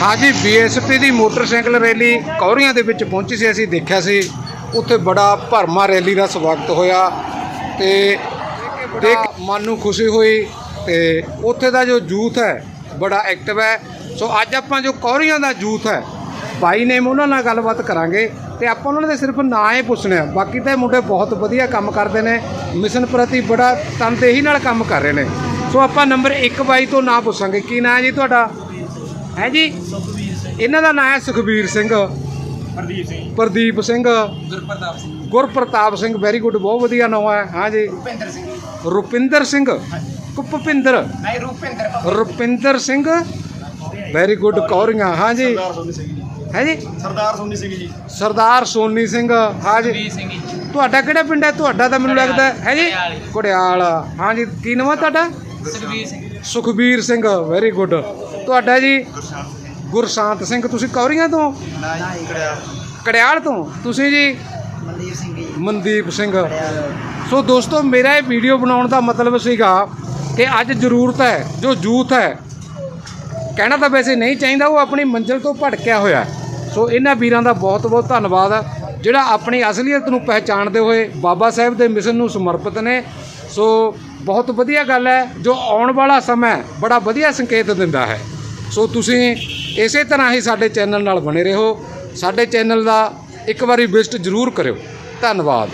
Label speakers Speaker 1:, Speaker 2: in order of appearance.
Speaker 1: ਹਾਂਜੀ ਬੀਐਸਪੀ ਦੀ motorcycle rally ਕੌਰੀਆਂ ਦੇ ਵਿੱਚ ਪਹੁੰਚੀ ਸੀ, ਅਸੀਂ ਦੇਖਿਆ ਸੀ। ਉੱਥੇ ਬੜਾ ਭਰਮਾ ਰੈਲੀ ਦਾ ਸਵਾਗਤ ਹੋਇਆ ਤੇ ਦੇਖ ਮਨ ਨੂੰ ਖੁਸ਼ੀ ਹੋਈ ਤੇ ਉੱਥੇ ਦਾ ਜੋ ਯੂਥ ਹੈ, ਬੜਾ ਐਕਟਿਵ ਹੈ। ਸੋ ਅੱਜ ਆਪਾਂ ਜੋ ਕੌਰੀਆਂ ਦਾ ਯੂਥ ਹੈ, ਭਾਈ ਨੇ ਉਹਨਾਂ ਨਾਲ ਗੱਲਬਾਤ ਕਰਾਂਗੇ ਤੇ ਆਪਾਂ ਉਹਨਾਂ ਦੇ ਸਿਰਫ ਨਾਂ ਹੀ ਪੁੱਛਣੇ ਆ ਬਾਕੀ ਤਾਂ ਇਹ ਮੁੰਡੇ ਬਹੁਤ ਵਧੀਆ ਕੰਮ ਕਰਦੇ ਨੇ, ਮਿਸ਼ਨ ਪ੍ਰਤੀ ਬੜਾ ਤਨਦੇਹੀ ਨਾਲ ਕੰਮ ਕਰ ਰਹੇ ਨੇ। ਸੋ ਆਪਾਂ ਨੰਬਰ 1 ਬਾਈ ਤੋਂ ਨਾਂ ਪੁੱਛਾਂਗੇ। ਕੀ ਨਾਂ ਹੈ ਜੀ ਤੁਹਾਡਾ? ਹੈ ਜੀ? ਇਹਨਾਂ ਦਾ ਨਾਮ ਹੈ ਸੁਖਬੀਰ ਸਿੰਘ।
Speaker 2: ਪ੍ਰਦੀਪ ਸਿੰਘ।
Speaker 1: ਪ੍ਰਦੀਪ ਸਿੰਘ।
Speaker 2: ਗੁਰਪ੍ਰਤਾਪ ਸਿੰਘ।
Speaker 1: ਗੁਰਪ੍ਰਤਾਪ ਸਿੰਘ ਵੈਰੀ ਗੁੱਡ ਬਹੁਤ ਵਧੀਆ ਨਾਮ ਹੈ। ਹਾਂ ਜੀ।
Speaker 2: ਭੁਪਿੰਦਰ ਸਿੰਘ।
Speaker 1: ਰੁਪਿੰਦਰ ਸਿੰਘ? ਕੁਪਪਿੰਦਰ
Speaker 2: ਨਹੀਂ Rupinder.
Speaker 1: Rupinder Singh? Very good Kauriyan. ਹਾਂ ਜੀ।
Speaker 3: ਸਰਦਾਰ ਸੋਨੀ ਸਿੰਘ ਜੀ।
Speaker 1: ਹੈ ਜੀ?
Speaker 3: ਸਰਦਾਰ ਸੋਨੀ ਸਿੰਘ ਜੀ।
Speaker 1: ਸਰਦਾਰ ਸੋਨੀ ਸਿੰਘ। ਹਾਂ ਜੀ।
Speaker 2: ਵੀ ਸਿੰਘ ਜੀ।
Speaker 1: ਤੁਹਾਡਾ ਕਿਹੜਾ ਪਿੰਡ ਹੈ? ਤੁਹਾਡਾ ਤਾਂ ਮੈਨੂੰ ਲੱਗਦਾ ਹੈ। ਜੀ?
Speaker 2: ਕੁੜਿਆਲ।
Speaker 1: ਹਾਂ ਜੀ। ਕੀ ਨਾਮ ਹੈ ਤੁਹਾਡਾ?
Speaker 2: ਸੁਖਵੀਰ ਸਿੰਘ।
Speaker 1: ਸੁਖਬੀਰ ਸਿੰਘ। ਵੈਰੀ ਗੁੱਡ ਤੁਹਾਡਾ ਜੀ? ਗੁਰਸ਼ਾਂਤ ਸਿੰਘ। ਤੁਸੀਂ ਕੌਰੀਆਂ ਤੋਂ? ਕੜਿਆਲ ਤੋਂ। ਤੁਸੀਂ ਜੀ?
Speaker 2: ਮਨਦੀਪ ਸਿੰਘ ਜੀ।
Speaker 1: ਮਨਦੀਪ ਸਿੰਘ। ਸੋ ਦੋਸਤੋ ਮੇਰਾ ਇਹ ਵੀਡੀਓ ਬਣਾਉਣ ਦਾ ਮਤਲਬ ਸੀਗਾ ਕਿ ਅੱਜ ਜ਼ਰੂਰਤ ਹੈ ਜੋ ਯੂਥ ਹੈ ਕਹਿਣਾ ਤਾਂ ਵੈਸੇ ਨਹੀਂ ਚਾਹੀਦਾ ਉਹ ਆਪਣੀ ਮੰਜ਼ਿਲ ਤੋਂ ਭਟਕਿਆ ਹੋਇਆ। ਸੋ ਇਹਨਾਂ ਵੀਰਾਂ ਦਾ ਬਹੁਤ ਬਹੁਤ ਧੰਨਵਾਦ ਹੈ ਜਿਹੜਾ ਆਪਣੀ ਅਸਲੀਅਤ ਨੂੰ ਪਹਿਚਾਣਦੇ ਹੋਏ ਬਾਬਾ ਸਾਹਿਬ ਦੇ ਮਿਸ਼ਨ ਨੂੰ ਸਮਰਪਿਤ ਨੇ। ਸੋ ਬਹੁਤ ਵਧੀਆ ਗੱਲ ਹੈ ਜੋ ਆਉਣ ਵਾਲਾ ਸਮਾਂ ਬੜਾ ਵਧੀਆ ਸੰਕੇਤ ਦਿੰਦਾ ਹੈ। ਸੋ ਤੁਸੀਂ ਇਸੇ ਤਰ੍ਹਾਂ ਹੀ ਸਾਡੇ ਚੈਨਲ ਨਾਲ ਬਣੇ ਰਹੋ। ਸਾਡੇ ਚੈਨਲ ਦਾ ਇੱਕ ਵਾਰੀ ਵਿਜ਼ਿਟ ਜ਼ਰੂਰ ਕਰਿਓ। ਧੰਨਵਾਦ।